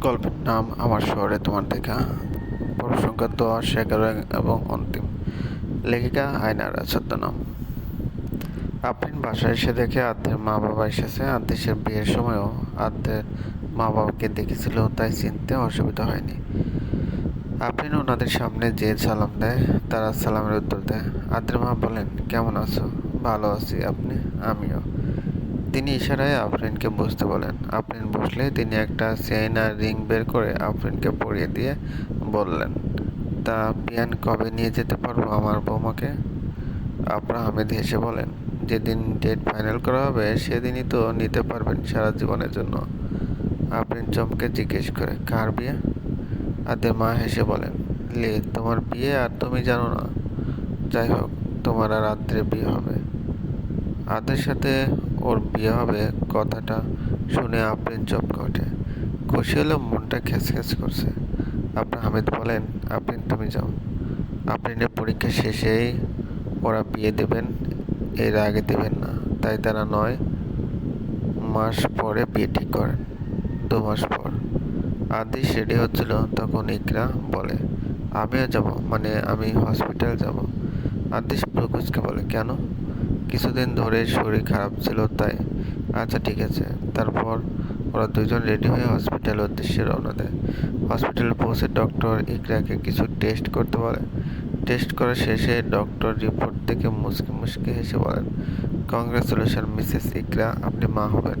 গল্পের নাম আমার শহরে তোমার দেখা। বড় সংখ্যা দশ এগারো এবং অন্তিম লেখিকা আয়নারা ছদ্মনাম। আফরিন বাসায় এসে দেখে আদ্যের মা বাবা এসেছে আদ্দেশের বিয়ের সময়ও আদ্যের মা বাবাকে দেখেছিল, তাই চিনতে অসুবিধা হয়নি। আফরিন ওনাদের সামনে যে সালাম দেয়, তারা সালামের উত্তর দেয়। আদ্রের মা বলেন, কেমন আছো? ভালো আছি আপনি? আমিও। তিনি ইশারায় আফরিনকে বসতে বলেন। আফরিন বসলে তিনি একটা চেইন আর রিং বের করে আফরিনকে পরিয়ে দিয়ে বললেন, তা বিয়ান কবে নিয়ে যেতে পারব আমার বৌমাকে? আবরা হামিদ হেসে বলেন, যেদিন ডেট ফাইনাল করা হবে, সেদিনই তো নিতে পারবেন সারা জীবনের জন্য। আফরিন চমকে জিজ্ঞেস করে, কার বিয়ে? আদের মা হেসে বলেন, লে, তোমার বিয়ে আর তুমি জানো না। যাই হোক, তোমার আর রাত্রে বিয়ে হবে। আদের সাথে ওর বিয়ে হবে, কথাটা শুনে আফরিন চমকে ওঠে। খুশি হলেও মনটা খ্যাচ করছে। আপনার হামিদ বলেন, আফরিন, তুমি যাও। আফরিনের পরীক্ষা শেষেই ওরা বিয়ে দেবেন, এর আগে দেবেন না। তাই তারা নয় মাস পরে বিয়ে ঠিক করেন। দু মাস পর। আদিশ রেডি হচ্ছিল, তখন ইকরা বলে, আমিও যাব মানে আমি হসপিটাল যাব। আদিশ প্রকুশকে বলে, কেন? কিছুদিন ধরে শরীর খারাপ ছিল তাই। আচ্ছা ঠিক আছে। তারপর ওরা দুজন রেডি হয়ে হসপিটালের উদ্দেশ্যে রওনা দেয়। হসপিটালে পৌঁছে ডক্টর ইকরাকে কিছু টেস্ট করতে বলে। টেস্ট করা শেষে ডক্টর রিপোর্ট থেকে মুসকে মুসকে হেসে বলেন, কংগ্রেচুলেশন, মিসেস ইকরা, আপনি মা হবেন।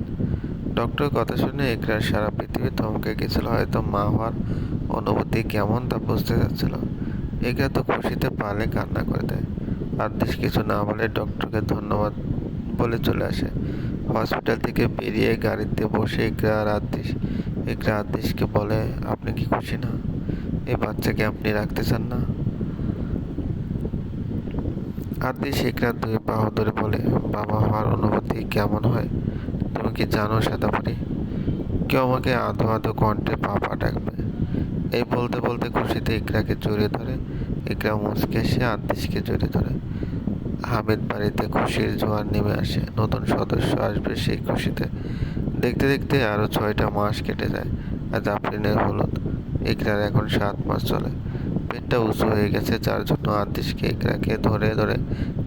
ডক্টর কথা শুনে ইকরার সারা পৃথিবী থমকে গেছিল, হয়তো মা হওয়ার অনুভূতি কেমন তা বুঝতে যাচ্ছিল ইকরা তো খুশিতে পালে কান্না করে দেয়। আদেশ কিছু না বলে ডক্টরকে ধন্যবাদ বলে চলে আসে। হসপিটাল থেকে বেরিয়ে গাড়িতে বসে ইকরা আর আদেশ, ইকরা আদেশকে বলে, আপনি কি খুশি না? এই বাচ্চাকে আপনি রাখতে চান না? আদেশ ইকরা দুই বাহু ধরে বলে, বাবা হওয়ার অনুভূতি কেমন হয়? তুমি কি জানো সাদাপুরি? কেউ আমাকে আধো আধো কণ্ঠে পাপা ডাকবে এই বলতে বলতে খুশিতে ইকরাকে জড়িয়ে ধরে। ইকরা মুচকে এসে আদেশকে জড়িয়ে ধরে। হামিদ বাড়িতে খুশির জোয়ার নেমে আসে। নতুন সদস্য আসবে সেই খুশিতে। দেখতে দেখতে আরও ছয়টা মাস কেটে যায় আর জাফরিনের হলুদ। ইকরার এখন সাত মাস চলে। পেটটা উঁচু হয়ে গেছে, যার জন্য আদেশকে ইকরাকে ধরে ধরে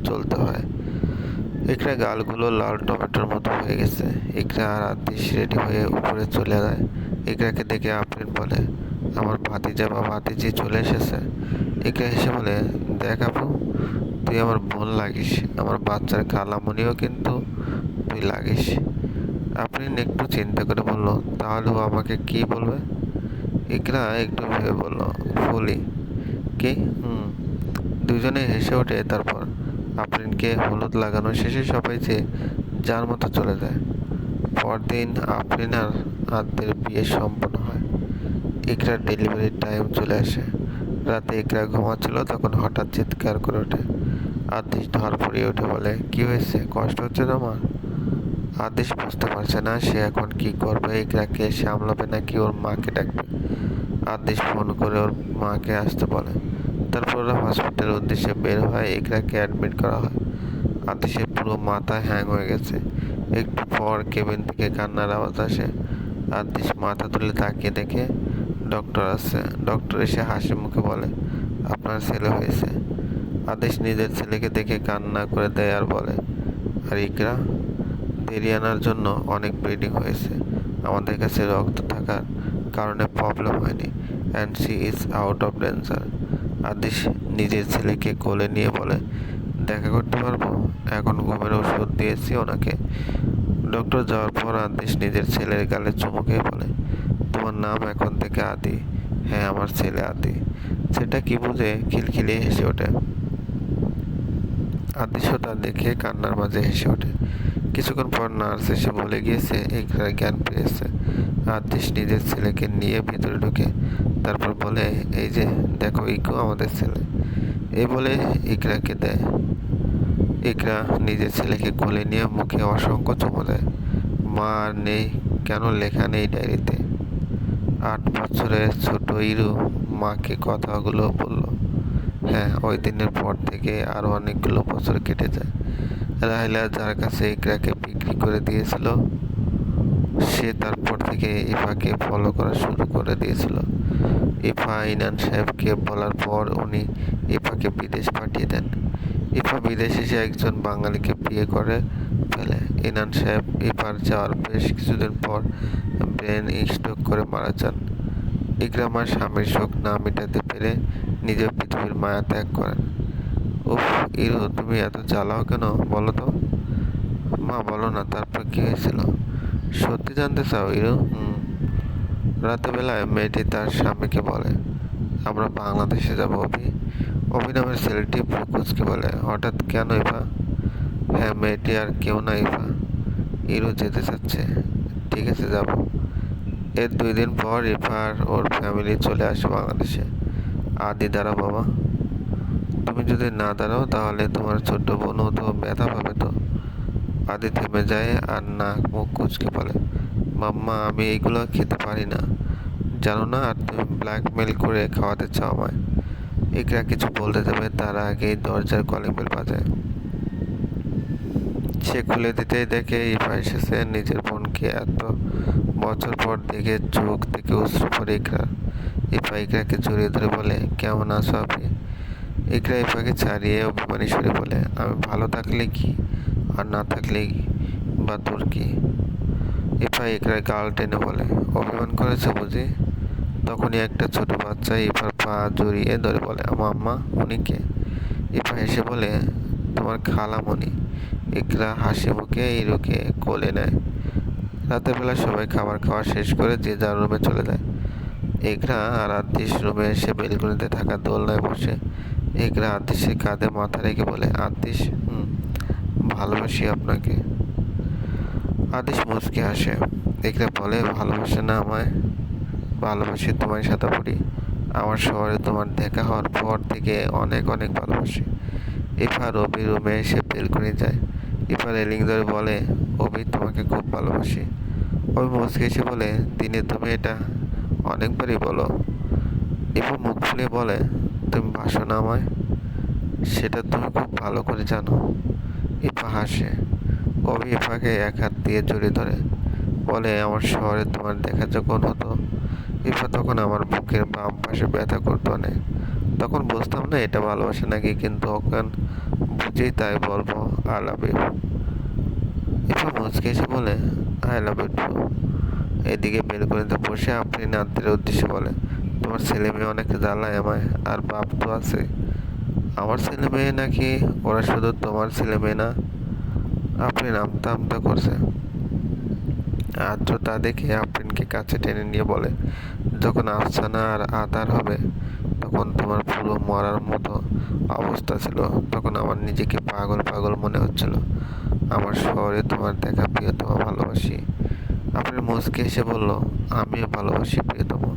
চলতে হয়। ইকরা গালগুলো লাল টমেটোর মতো হয়ে গেছে। ইকরা আর আদেশ রেডি হয়ে উপরে চলে যায়। ইকরাকে দেখে আফরিন বলে আমার ভাতিজা বা ভাতিজি চলে এসেছে। ইকরা হেসে বলে, দেখ আপু, তুই আমার বোন লাগিস। আমার বাচ্চার কালামনিও কিন্তু তুই লাগিস। আপনি একটু চিন্তা করে বলল, তাহলে ও আমাকে কি বলবে? ইকরা একটু ভেবে বলল, ফুলি। কি? হুম। দুজনে হেসে ওঠে তারপর আফরিনকে হলুদ লাগানো শেষে সবাই যে যার মতো চলে যায়। পরদিন আফরিন আর আদ্যের বিয়ে সম্পন্ন ইকরার ডেলিভারির টাইম চলে আসে। রাতে ইকরা ঘুমাচ্ছিল, তখন হঠাৎ চিৎকার করে ওঠে। আদেশ ধর পড়িয়ে উঠে বলে, কি হয়েছে? কষ্ট হচ্ছে তোমার? আদেশ বুঝতে পারছে না, সে এখন কি করবে, ইকরাকে সামলাবে নাকি ওর মাকে ডাকবে। আদেশ ফোন করে ওর মাকে আসতে বলে। তারপর ওরা হসপিটালের উদ্দেশ্যে বের হয় ইকরাকে অ্যাডমিট করা হয়। আদেশের পুরো মাথা হ্যাং হয়ে গেছে। একটু পর কেবিন থেকে কান্নার আওয়াজ আসে। আদেশ মাথা তুলে তাকিয়ে দেখে ডক্টর আছে। ডক্টর এসে হাসি মুখে বলে, আপনার ছেলে হয়েছে। আদেশ নিজের ছেলেকে দেখে কান্না করে দেয় আর বলে, আর ইকরা দেরি আনার জন্য অনেক ব্লিডিং হয়েছে। আমাদের কাছে রক্ত থাকার কারণে প্রবলেম হয়নি and she is out of danger আদেশ নিজের ছেলেকে কোলে নিয়ে বলে, দেখা করতে পারব? এখন ঘুমের ওষুধ দিয়েছি ওনাকে। ডক্টর যাওয়ার পর আদেশ নিজের ছেলের গালে চুমুকে বলে তোমার নাম এখন থেকে আদি। হ্যাঁ আমার ছেলে আদি। সেটা কি বুঝে? খিলখিলিয়ে হেসে ওঠে। আদিশও তা দেখে কান্নার মাঝে হেসে ওঠে। কিছুক্ষণ পর নার্স এসে বলে গিয়েছে ইকরার জ্ঞান পেয়েছে আদিশ নিজের ছেলেকে নিয়ে ভিতরে ঢুকে। তারপর বলে, এই যে, দেখো, ইকো আমাদের ছেলে। এই বলে ইকরাকে দেয়। ইকরা নিজের ছেলেকে কোলে নিয়ে মুখে অসংখ্য চুমো দেয়। মা আর নেই, কেন লেখা নেই ডায়েরিতে? আট বছরের ছোট ইরু মাকে কথাগুলো বলল হ্যাঁ ওই দিনের পর থেকে আরও অনেকগুলো বছর কেটে যায়। রাহিলা যার কাছে ইকরাকে বিক্রি করে দিয়েছিল, সে তারপর থেকে ইফাকে ফলো করা শুরু করে দিয়েছিল। ইফা ইনান সাহেবকে বলার পর উনি ইফাকে বিদেশ পাঠিয়ে দেন। ইফা বিদেশে এসে একজন বাঙালিকে বিয়ে করে ফেলে ইনান সাহেব ইফার যাওয়ার বেশ কিছুদিন পর ব্রেন স্ট্রোক করে মারা যান। ইকরামার স্বামীর শোক না মেটাতে পেরে নিজের পৃথিবীর মায়া ত্যাগ করেন। উফ, ইরো, তুমি এত জ্বালাও কেন বলো তো? মা, বলো না, তারপর কি হয়েছিল? সত্যি জানতে চাও, ইরো? রাতেবেলায় মেয়েটি তার স্বামীকে বলে, আমরা বাংলাদেশে যাব, অভি। অভি ছেলেটি প্রকুচকে বলে, হঠাৎ কেন ইফা হ্যাঁ মেয়েটি আর কেউ না ইফা। ইরো যেতে চাচ্ছে। ঠিক আছে, যাব। এর দুই দিন পর ইফার ওর ফ্যামিলি চলে আসে বাংলাদেশে। আদি দাঁড়া, বাবা। তুমি যদি না দাঁড়াও, তাহলে তোমার ছোট্ট বোনও তো ব্যথা পাবে তো। আদি থেমে যায় আর নাক মুখ কুচকে বলে, মাম্মা, আমি এইগুলো খেতে পারি না। জানো না, আর তুমি ব্ল্যাকমেল করে খাওয়াতে চাও আমায়। ইকরা কিছু বলতে যাবে, তার আগেই দরজার কলিং বেল বাজায়। সে খুলে দিতেই দেখে ইফা এসেছে নিজের বোনকে এত বছর পর দেখে চোখ থেকে অশ্রু পড়ে ইকরা। ইফা ইকরাকে জড়িয়ে ধরে বলে, কেমন আছো আপনি? ইকরা ইফাকে ছাড়িয়ে অভিমানী সুরে বলে, আমি ভালো থাকলে কি আর না থাকলে বা তোর কি? ইফা ইকরার গাল টেনে বলে, অভিমান করেছে বুঝি? তখনই একটা ছোট বাচ্চা ইফার পা জড়িয়ে ধরে বলে, আমার আম্মা? উনি কে? ইফা হেসে বলে, তোমার খালামণি। ইকরা হাসি মুখে ইরুকে কোলে নেয়। রাতের বেলা সবাই খাবার খাওয়া শেষ করে যে যার রুমে চলে যায়। ইকরা আর আতিশ রুমে এসে বেলকুনিতে থাকা দোলনায় বসে। ইকরা আতিশের কাঁধে মাথা রেখে বলে, আতিশ, হুম, ভালোবাসি আপনাকে। আতিশ মুচকে আসে ইকরা বলে, ভালোবাসে না আমায়, ভালোবাসি তোমার সাথে পড়ি আমার শহরে তোমার দেখা হওয়ার পর থেকে অনেক অনেক ভালোবাসি। ইফা রবি রুমে এসে বেলকুনি যায়। ইফা রেলিং ধরে বলে, অভি, তোমাকে খুব ভালোবাসি। অভি মুচকে এসে বলে, দিনে তুমি এটা অনেকবারই বলো। ইফা মুখ ফুলে বলে, তুমি বাসো না আমায়, সেটা তুমি খুব ভালো করে জানো। ইফা হাসে, অভি ইফাকে এক হাত দিয়ে জড়িয়ে ধরে, বলে, আমার শহরে তোমার দেখা যখন হতো, ইফা তখন আমার বুকের বাম পাশে ব্যথা করতো অনেক। তখন বুঝতাম না এটা ভালোবাসা নাকি, কিন্তু এখন বুঝেই তাই বলব আই লাভ ইউ ইফা মুচকে এসে বলে আই লাভ ইউ টু এদিকে বেলকনিতে বসে আপনি নাতের উদ্দেশ্যে বলে, তোমার ছেলে মেয়ে অনেক জ্বালায় আমায়, আর বাপ তো আছে। আমার ছেলে মেয়ে নাকি? ওরা শুধু তোমার ছেলে মেয়ে না। আপনি নামতা আমতা করছে। আদ্র তা দেখে আফরিনকে কাছে টেনে নিয়ে বলে, যখন আফসানা আর আদার হবে তখন তোমার পুরো মরার মতো অবস্থা ছিল, তখন আমার নিজেকে পাগল পাগল মনে হচ্ছিল। আমার শহরে তোমার দেখা প্রিয়তম ভালোবাসি। আপনি মুচকে এসে বলল, আমিও ভালোবাসি প্রিয়তম।